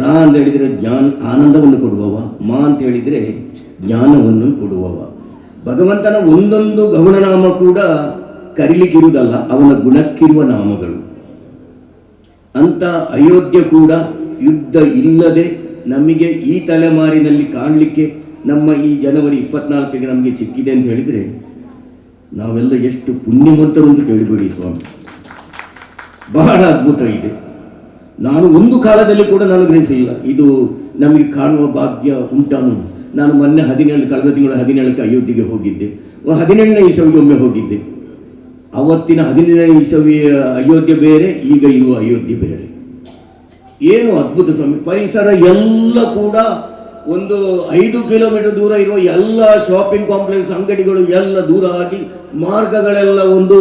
ರಾ ಅಂತ ಹೇಳಿದರೆ ಜ್ಞಾನ ಆನಂದವನ್ನು ಕೊಡುವವ, ಮಾ ಅಂತ ಹೇಳಿದರೆ ಜ್ಞಾನವನ್ನು ಕೊಡುವವ. ಭಗವಂತನ ಒಂದೊಂದು ಗೌಣನಾಮ ಕೂಡ ಕರಿಲಿಕ್ಕಿರುವುದಲ್ಲ, ಅವನ ಗುಣಕ್ಕಿರುವ ನಾಮಗಳು. ಅಂತ ಅಯೋಧ್ಯ ಕೂಡ ಯುದ್ಧ ಇಲ್ಲದೆ ನಮಗೆ ಈ ತಲೆಮಾರಿನಲ್ಲಿ ಕಾಣಲಿಕ್ಕೆ ನಮ್ಮ ಈ ಜನವರಿ ಇಪ್ಪತ್ನಾಲ್ಕಿಗೆ ನಮಗೆ ಸಿಕ್ಕಿದೆ ಅಂತ ಹೇಳಿದರೆ ನಾವೆಲ್ಲ ಎಷ್ಟು ಪುಣ್ಯವಂತರು ಅಂತ ಕೇಳಿಬಿಡಿ ಸ್ವಾಮಿ. ಬಹಳ ಅದ್ಭುತ ಇದೆ. ನಾನು ಒಂದು ಕಾಲದಲ್ಲಿ ಕೂಡ ನಾನು ಗ್ರಹಿಸಿಲ್ಲ. ಇದು ನಮಗೆ ಕಾಣುವ ಭಾಗ್ಯ ಉಂಟಾನು. ನಾನು ಮೊನ್ನೆ ಹದಿನೇಳು, ಕಳೆದ ತಿಂಗಳು ಹದಿನೇಳಕ್ಕೆ ಅಯೋಧ್ಯೆಗೆ ಹೋಗಿದ್ದೆ. ಹದಿನೆಂಟನೇ ಇಸವಿಗೆ ಒಮ್ಮೆ ಹೋಗಿದ್ದೆ. ಅವತ್ತಿನ ಹದಿನೇಳನೇ ಇಸವಿಯ ಅಯೋಧ್ಯೆ ಬೇರೆ, ಈಗ ಇರುವ ಅಯೋಧ್ಯೆ ಬೇರೆ. ಏನು ಅದ್ಭುತ ಸ್ವಾಮಿ, ಪರಿಸರ ಎಲ್ಲ ಕೂಡ ಒಂದು ಐದು ಕಿಲೋಮೀಟರ್ ದೂರ ಇರುವ ಎಲ್ಲ ಶಾಪಿಂಗ್ ಕಾಂಪ್ಲೆಕ್ಸ್ ಅಂಗಡಿಗಳು ಎಲ್ಲ ದೂರ ಆಗಿ, ಮಾರ್ಗಗಳೆಲ್ಲ ಒಂದು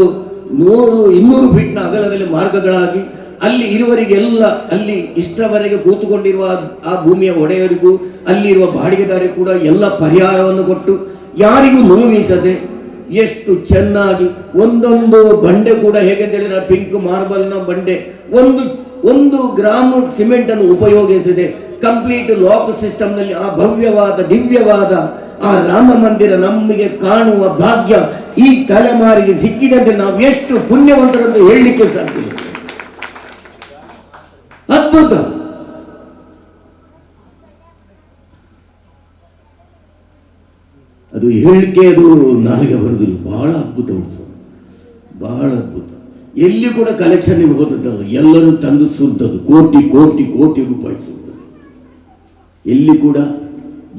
ನೂರು, ಇನ್ನೂರು ಫೀಟ್ನ ಅಗಲದಲ್ಲಿ ಮಾರ್ಗಗಳಾಗಿ ಅಲ್ಲಿ ಇರುವರಿಗೆಲ್ಲ, ಅಲ್ಲಿ ಇಷ್ಟವರೆಗೆ ಕೂತುಕೊಂಡಿರುವ ಆ ಭೂಮಿಯ ಒಡೆಯರಿಗೂ, ಅಲ್ಲಿರುವ ಬಾಡಿಗೆದಾರಿ ಕೂಡ ಎಲ್ಲ ಪರಿಹಾರವನ್ನು ಕೊಟ್ಟು ಯಾರಿಗೂ ನೋವಿಸದೆ ಎಷ್ಟು ಚೆನ್ನಾಗಿ ಒಂದೊಂದು ಬಂಡೆ ಕೂಡ ಹೇಗೆ ಅಂತ ಹೇಳಿದ್ರೆ ಪಿಂಕ್ ಮಾರ್ಬಲ್ನ ಬಂಡೆ, ಒಂದು ಒಂದು ಗ್ರಾಮ್ ಸಿಮೆಂಟ್ ಅನ್ನು ಉಪಯೋಗಿಸಿದೆ ಕಂಪ್ಲೀಟ್ ಲಾಕ್ ಸಿಸ್ಟಮ್ನಲ್ಲಿ ಆ ಭವ್ಯವಾದ, ದಿವ್ಯವಾದ ಆ ರಾಮ ಮಂದಿರ ನಮಗೆ ಕಾಣುವ ಭಾಗ್ಯ ಈ ತಲೆಮಾರಿಗೆ ಸಿಕ್ಕಿದಂತೆ ನಾವು ಎಷ್ಟು ಪುಣ್ಯವಂತರೆಂದು ಹೇಳಲಿಕ್ಕೆ ಸಾಧ್ಯ. ಅದ್ಭುತ. ಅದು ಹೇಳಿಕೆ ಅದು ನನಗೆ ಬರೋದಿಲ್ಲ ಬಹಳ ಅದ್ಭುತ ಉಂಟು. ಬಹಳ ಅದ್ಭುತ. ಎಲ್ಲಿ ಕೂಡ ಕಲೆಕ್ಷನ್ಗೆ ಹೋದದ್ದಲ್ಲ, ಎಲ್ಲರೂ ತಂದು ಸುದ್ದದು ಕೋಟಿ ಕೋಟಿ ಕೋಟಿ ರೂಪಾಯಿ ಸುದ್ದದು ಎಲ್ಲಿ ಕೂಡ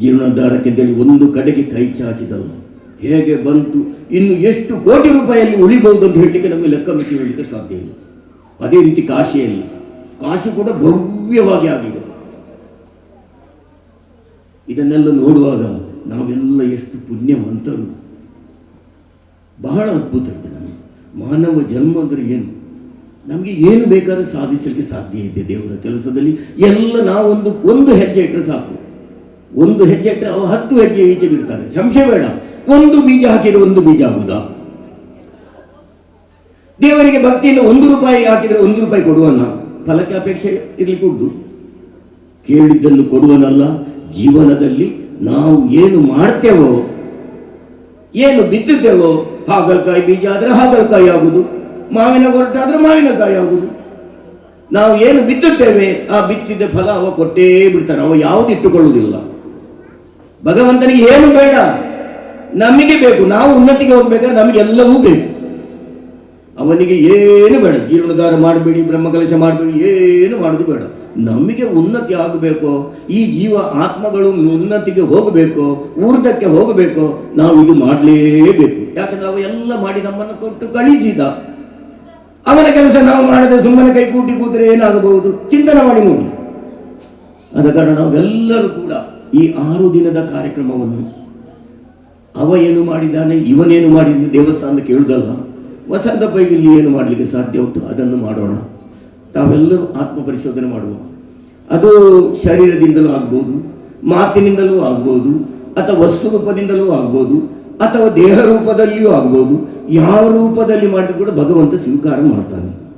ಜೀವನೋದ್ಧಾರಕ್ಕೆ ಅಂತೇಳಿ ಒಂದು ಕಡೆಗೆ ಕೈ ಚಾಚಿದಲ್ಲ. ಹೇಗೆ ಬಂತು, ಇನ್ನು ಎಷ್ಟು ಕೋಟಿ ರೂಪಾಯಿಯಲ್ಲಿ ಉಳಿಬಹುದು ಅಂತ ಹೇಳಲಿಕ್ಕೆ ನಮಗೆ ಲೆಕ್ಕ ಮಿತಿ ಹೇಳಲಿಕ್ಕೆ ಸಾಧ್ಯ ಇಲ್ಲ. ಅದೇ ರೀತಿ ಕಾಶಿಯಲ್ಲಿ. ಕಾಶಿ ಕೂಡ ಭವ್ಯವಾಗಿ ಆಗಿದೆ. ಇದನ್ನೆಲ್ಲ ನೋಡುವಾಗ ನಾವೆಲ್ಲ ಎಷ್ಟು ಪುಣ್ಯವಂತರು. ಬಹಳ ಅದ್ಭುತ ಇದೆ ನಮಗೆ. ಮಾನವ ಜನ್ಮ ಅಂದರೆ ಏನು? ನಮಗೆ ಏನು ಬೇಕಾದ್ರೆ ಸಾಧಿಸಲಿಕ್ಕೆ ಸಾಧ್ಯ ಇದೆ ದೇವರ ಕೆಲಸದಲ್ಲಿ. ಎಲ್ಲ ನಾವೊಂದು ಒಂದು ಹೆಜ್ಜೆ ಇಟ್ಟರೆ ಸಾಕು. ಒಂದು ಹೆಜ್ಜೆ ಇಟ್ಟರೆ ಅವ ಹತ್ತು ಹೆಜ್ಜೆ ಈಚೆ ಬಿಡ್ತಾರೆ. ಸಂಶಯ ಬೇಡ. ಒಂದು ಬೀಜ ಹಾಕಿದರೆ ಒಂದು ಬೀಜ ಆಗುದಾ? ದೇವರಿಗೆ ಭಕ್ತಿಯಿಂದ ಒಂದು ರೂಪಾಯಿ ಹಾಕಿದರೆ ಒಂದು ರೂಪಾಯಿ ಕೊಡುವನ? ಫಲಕ್ಕೆ ಅಪೇಕ್ಷೆ ಇರ್ಲಿಕ್ಕೆ ಉಂಟು ಕೇಳಿದ್ದನ್ನು ಕೊಡುವನಲ್ಲ, ಜೀವನದಲ್ಲಿ ನಾವು ಏನು ಮಾಡ್ತೇವೋ, ಏನು ಬಿತ್ತುತ್ತೇವೋ, ಹಾಗಲಕಾಯಿ ಬೀಜ ಆದರೆ ಹಾಗಲಕಾಯಿ ಆಗುದು ಮಾವಿನ ಹೊರಟಾದ್ರೆ ಮಾವಿನಕಾಯಿ ಆಗುದು ನಾವು ಏನು ಬಿತ್ತುತ್ತೇವೆ, ಆ ಬಿತ್ತಿದ ಫಲ ಅವ ಕೊಟ್ಟೇ ಬಿಡ್ತಾರೆ ಅವ ಯಾವುದು ಇಟ್ಟುಕೊಳ್ಳುವುದಿಲ್ಲ. ಭಗವಂತನಿಗೆ ಏನು ಬೇಡ, ನಮಗೆ ಬೇಕು, ನಾವು ಉನ್ನತಿಗೆ ಹೋಗ್ಬೇಕಾದ್ರೆ ನಮಗೆಲ್ಲವೂ ಬೇಕು. ಅವನಿಗೆ ಏನು ಬೇಡ. ಜೀರ್ಣೋದ್ಧಾರ ಮಾಡಬೇಡಿ ಬ್ರಹ್ಮಕಲಶ ಮಾಡಬೇಡಿ, ಏನು ಮಾಡೋದು ಬೇಡ. ನಮಗೆ ಉನ್ನತಿ ಆಗಬೇಕು. ಈ ಜೀವ ಆತ್ಮಗಳು ಉನ್ನತಿಗೆ ಹೋಗಬೇಕು ಊರ್ಧಕ್ಕೆ ಹೋಗಬೇಕು. ನಾವು ಇದು ಮಾಡಲೇಬೇಕು. ಯಾಕಂದ್ರೆ ಅವ ಎಲ್ಲ ಮಾಡಿ ನಮ್ಮನ್ನು ಕೊಟ್ಟು ಕಳಿಸಿದ. ಅವನ ಕೆಲಸ ನಾವು ಮಾಡದೆ ಸುಮ್ಮನೆ ಕೈ ಕೂಟಿ ಕೂತ್ರೆ ಏನಾಗಬಹುದು? ಚಿಂತನೆ ಮಾಡಿ ನೋಡಿ. ಆದ ಕಾರಣ ನಾವೆಲ್ಲರೂ ಕೂಡ ಈ ಆರು ದಿನದ ಕಾರ್ಯಕ್ರಮವನ್ನು, ಅವ ಏನು ಮಾಡಿದ್ದಾನೆ, ಇವನೇನು ಮಾಡಿದ ದೇವಸ್ಥಾನ ಕೇಳುದಲ್ಲ ವಸಂತ ಪೈಗಿಲ್ಲಿ ಏನು ಮಾಡಲಿಕ್ಕೆ ಸಾಧ್ಯ ಉಂಟು? ಅದನ್ನು ಮಾಡೋಣ. ತಾವೆಲ್ಲರೂ ಆತ್ಮ ಪರಿಶೋಧನೆ ಮಾಡುವ. ಅದು ಶರೀರದಿಂದಲೂ ಆಗ್ಬೋದು, ಮಾತಿನಿಂದಲೂ ಆಗ್ಬೋದು, ಅಥವಾ ವಸ್ತು ರೂಪದಿಂದಲೂ ಆಗ್ಬೋದು, ಅಥವಾ ದೇಹ ರೂಪದಲ್ಲಿಯೂ ಆಗ್ಬೋದು, ಯಾವ ರೂಪದಲ್ಲಿ ಮಾಡಿದ್ರು ಕೂಡ ಭಗವಂತ ಸ್ವೀಕಾರ ಮಾಡ್ತಾನೆ.